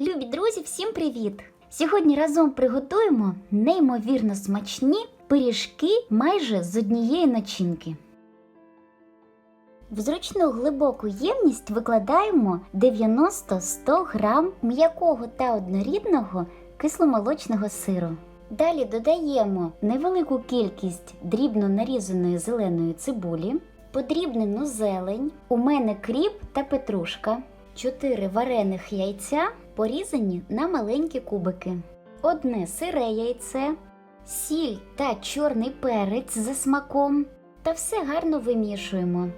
Любі друзі, всім привіт! Сьогодні разом приготуємо неймовірно смачні пиріжки майже з однієї начинки. В зручну глибоку ємність викладаємо 90-100 грам м'якого та однорідного кисломолочного сиру. Далі додаємо невелику кількість дрібно нарізаної зеленої цибулі, подрібнену зелень, у мене кріп та петрушка, 4 варених яйця, порізані на маленькі кубики, одне сире яйце, сіль та чорний перець за смаком. Та все гарно вимішуємо.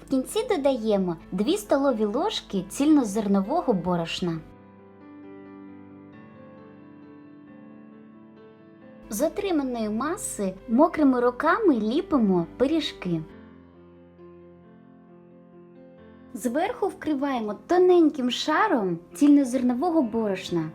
В кінці додаємо 2 столові ложки цільнозернового борошна. З отриманої маси мокрими руками ліпимо пиріжки. Зверху вкриваємо тоненьким шаром цільнозернового борошна.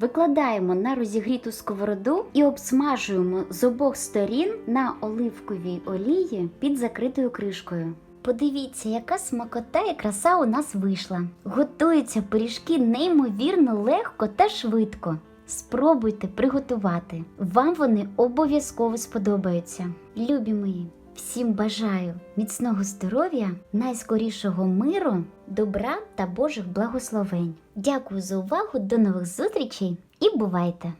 Викладаємо на розігріту сковороду і обсмажуємо з обох сторін на оливковій олії під закритою кришкою. Подивіться, яка смакота і краса у нас вийшла. Готуються пиріжки неймовірно легко та швидко. Спробуйте приготувати. Вам вони обов'язково сподобаються. Любі мої! Всім бажаю міцного здоров'я, найскорішого миру, добра та Божих благословень. Дякую за увагу, до нових зустрічей і бувайте!